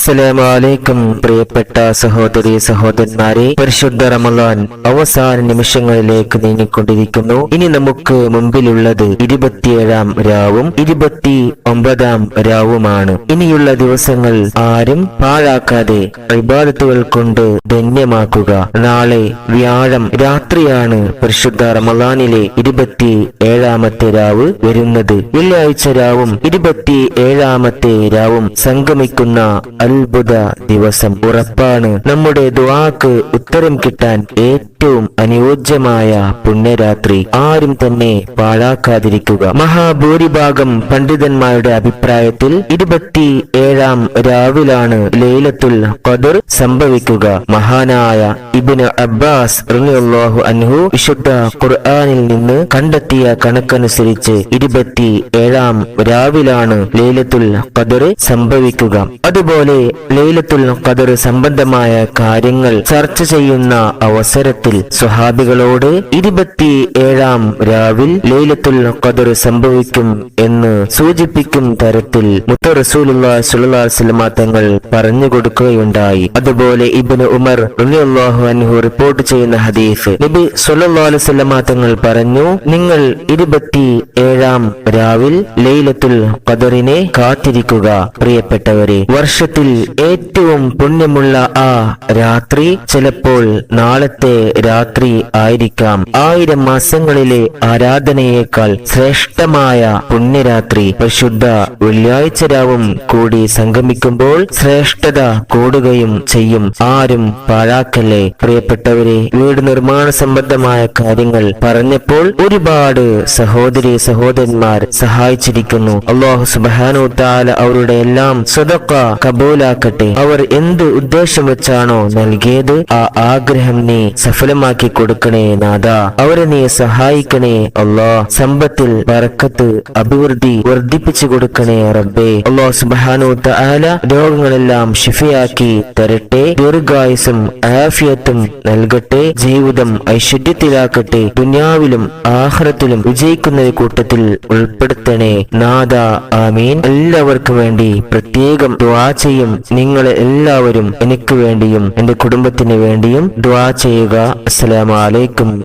അസ്സലാമലൈക്കും പ്രിയപ്പെട്ട സഹോദരി സഹോദരന്മാരെ. പരിശുദ്ധ റമലാൻ അവസാന നിമിഷങ്ങളിലേക്ക് നീങ്ങിക്കൊണ്ടിരിക്കുന്നു. ഇനി നമുക്ക് മുമ്പിലുള്ളത് ഇരുപത്തിയേഴാം രാവും ഇരുപത്തി ഒമ്പതാം രാവുമാണ്. ഇനിയുള്ള ദിവസങ്ങൾ ആരും പാഴാക്കാതെ ഇബാദത്തുകൾ കൊണ്ട് ധന്യമാക്കുക. നാളെ വ്യാഴം രാത്രിയാണ് പരിശുദ്ധ റമലാനിലെ ഇരുപത്തി ഏഴാമത്തെ രാവ് വരുന്നത്. വെള്ളിയാഴ്ച രാവും ഇരുപത്തി ഏഴാമത്തെ രാവും സംഗമിക്കുന്ന അത്ഭുത ദിവസം ഉറപ്പാണ്. നമ്മുടെ ദുവാക്ക് ഉത്തരം കിട്ടാൻ ഏറ്റവും അനുയോജ്യമായ പുണ്യരാത്രി ആരും തന്നെ പാഴാക്കാതിരിക്കുക. മഹാഭൂരിഭാഗം പണ്ഡിതന്മാരുടെ അഭിപ്രായത്തിൽ ഇരുപത്തി ഏഴാം രാവിലാണ് ലൈലത്തുൽ ഖദർ സംഭവിക്കുക. മഹാനായ ഇബ്നു അബ്ബാസ് റളിയല്ലാഹു അൻഹു വിശുദ്ധ ഖുർആനിൽ നിന്ന് കണ്ടെത്തിയ കണക്കനുസരിച്ച് ഇരുപത്തി ഏഴാം രാവിലാണ് ലൈലത്തുൽ ഖദർ സംഭവിക്കുക. അതുപോലെ ലൈലത്തുൽ ഖദർ സംബന്ധമായ കാര്യങ്ങൾ ചർച്ച ചെയ്യുന്ന അവസരത്തിൽ സ്വഹാബികളോട് ഇരുപത്തി ഏഴാം രാവിൽ ലൈലത്തുൽ ഖദർ സംഭവിക്കും എന്ന് സൂചിപ്പിക്കും തരത്തിൽ മുത്ത റസൂലുള്ള തങ്ങൾ പറഞ്ഞു കൊടുക്കുകയുണ്ടായി. അതുപോലെ ഇബ്നു ഉമർ റളിയല്ലാഹു അൻഹു റിപ്പോർട്ട് ചെയ്യുന്ന ഹദീഫ് നബി അലൈഹി തങ്ങൾ പറഞ്ഞു നിങ്ങൾ ഇരുപത്തി ഏഴാം രാവിൽ ലൈലത്തുൽ ഖദറിനെ കാത്തിരിക്കുക പ്രിയപ്പെട്ടവരെ. വർഷത്തിൽ ഏറ്റവും പുണ്യമുള്ള ആ രാത്രി ചിലപ്പോൾ നാളത്തെ രാത്രി ആയിരിക്കാം. ആയിരം മാസങ്ങളിലെ ആരാധനയേക്കാൾ ശ്രേഷ്ഠമായ പുണ്യരാത്രി പരിശുദ്ധ വെള്ളിയാഴ്ച രാവും കൂടി സംഗമിക്കുമ്പോൾ ശ്രേഷ്ഠത കൂടുകയും ചെയ്യും. ആരും പാഴാക്കല്ലേ? പ്രിയപ്പെട്ടവരെ വീട് നിർമ്മാണ സംബന്ധമായ കാര്യങ്ങൾ പറഞ്ഞപ്പോൾ ഒരുപാട് സഹോദരി സഹോദരന്മാർ സഹായിച്ചിരിക്കുന്നു. അള്ളാഹു സുബാനു താല അവരുടെ എല്ലാം സ്വതക്ക കബൂലാക്കട്ടെ അവർ എന്ത് ഉദ്ദേശം വെച്ചാണോ നൽകിയത് ആ ആഗ്രഹം നീ സഫലമാക്കി കൊടുക്കണേ നാഥ. അവരെ നീ സഹായിക്കണേ അള്ളാ. സമ്പത്തിൽ പറക്കത്ത് അഭിവൃദ്ധി വർദ്ധിപ്പിച്ചു കൊടുക്കണേ റബ്ബേ. അള്ളാ സുബാനു താല രോഗങ്ങളെല്ലാം ഷിഫയാക്കി തരട്ടെ. ദീർഘായുസും ആഫിയത്തും നൽകട്ടെ. ജീവിതം ഐശ്വര്യത്തിലാക്കട്ടെ. ദുനിയാവിലും ആഹ്റത്തിലും വിജയിക്കുന്ന കൂട്ടത്തിൽ ഉൾപ്പെടുത്തണേ നാദ ആമീൻ. എല്ലാവർക്കും വേണ്ടി പ്രത്യേകം ദ്വാ ചെയ്യും. നിങ്ങളെ എല്ലാവരും എനിക്ക് വേണ്ടിയും എന്റെ കുടുംബത്തിന് വേണ്ടിയും ദ്വാ ചെയ്യുക. അസ്സലാമലൈക്കും